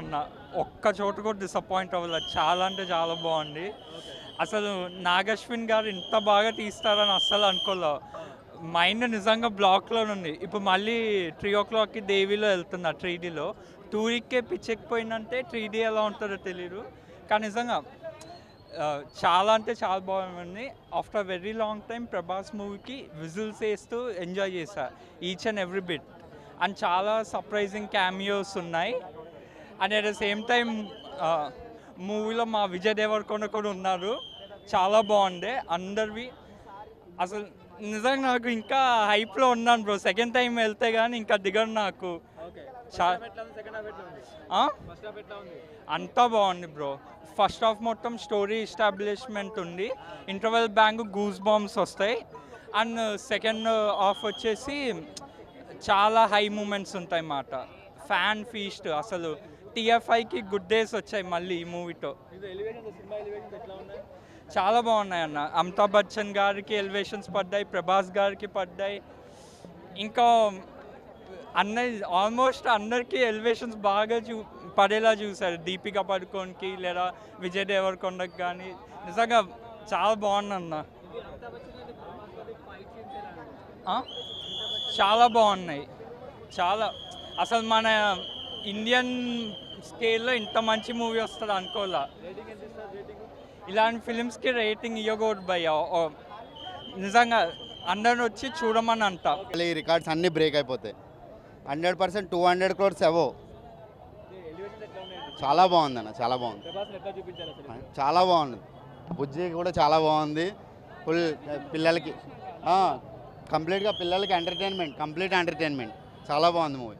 అన్న ఒక్క చోట కూడా డిసప్పాయింట్ అవ్వలేదు చాలా అంటే చాలా బాగుంది. అసలు నాగశ్విన్ గారు ఇంత బాగా తీస్తారని అస్సలు అనుకోలే. మైండ్ నిజంగా బ్లాక్లో ఉంది. ఇప్పుడు మళ్ళీ త్రీ ఓ క్లాక్కి దేవిలో వెళ్తున్నా త్రీ డీలో టూరికే పిచ్చెక్కిపోయిందంటే త్రీడీ ఎలా ఉంటుందో తెలియదు కానీ నిజంగా చాలా అంటే చాలా బాగుంది. After very long time Prabhas మూవీకి విజిల్స్ వేస్తూ ఎంజాయ్ చేశా each and every bit and చాలా సర్ప్రైజింగ్ క్యామియోస్ ఉన్నాయి. And at the same time మూవీలో మా విజయ్ దేవరకొండ కూడా ఉన్నారు. చాలా బాగుండే. అందరివి అసలు నిజంగా నాకు ఇంకా హైప్లో ఉన్నాను బ్రో సెకండ్ టైం వెళ్తే కానీ ఇంకా దిగను నాకు? అంతా బాగుంది బ్రో ఫస్ట్ హాఫ్ మొత్తం స్టోరీ ఎస్టాబ్లిష్మెంట్ ఉంది. ఇంటర్వెల్ బ్యాంక్ గూస్ బాంబ్స్ వస్తాయి అండ్ సెకండ్ హాఫ్ వచ్చేసి చాలా హై మూమెంట్స్ ఉంటాయి మాట. ఫ్యాన్ ఫీస్ట్ అసలు. టీఎఫ్ఐకి గుడ్ డేస్ వచ్చాయి మళ్ళీ ఈ మూవీతో. చాలా బాగున్నాయి అన్న. అమితాబ్ బచ్చన్ గారికి ఎలివేషన్స్ పడ్డాయి ప్రభాస్ గారికి పడ్డాయి. ఇంకా అన్నయ్య ఆల్మోస్ట్ అందరికీ ఎలివేషన్స్ బాగా చూ పడేలా చూశారు. దీపిక పడుకోన్కి లేదా విజయ్ దేవరకొండకి కానీ నిజంగా చాలా బాగుంది అన్న? చాలా బాగున్నాయి. చాలా అసలు మన ఇండియన్ స్కేల్లో ఇంత మంచి మూవీ వస్తుంది అనుకోలే ఇలాంటి ఫిలిమ్స్కి రేటింగ్ ఇవ్వకూడదు భయ్య. నిజంగా అందరిని వచ్చి చూడమని అంట ఈ రికార్డ్స్ అన్నీ బ్రేక్ అయిపోతాయి. Hundred percent two hundred crores ఎవో చాలా బాగుంది అన్న చాలా బాగుంది. చాలా బాగుంది. బుజ్జి కూడా చాలా బాగుంది. ఫుల్ పిల్లలకి కంప్లీట్గా పిల్లలకి ఎంటర్టైన్మెంట్ కంప్లీట్ ఎంటర్టైన్మెంట్ చాలా బాగుంది మూవీ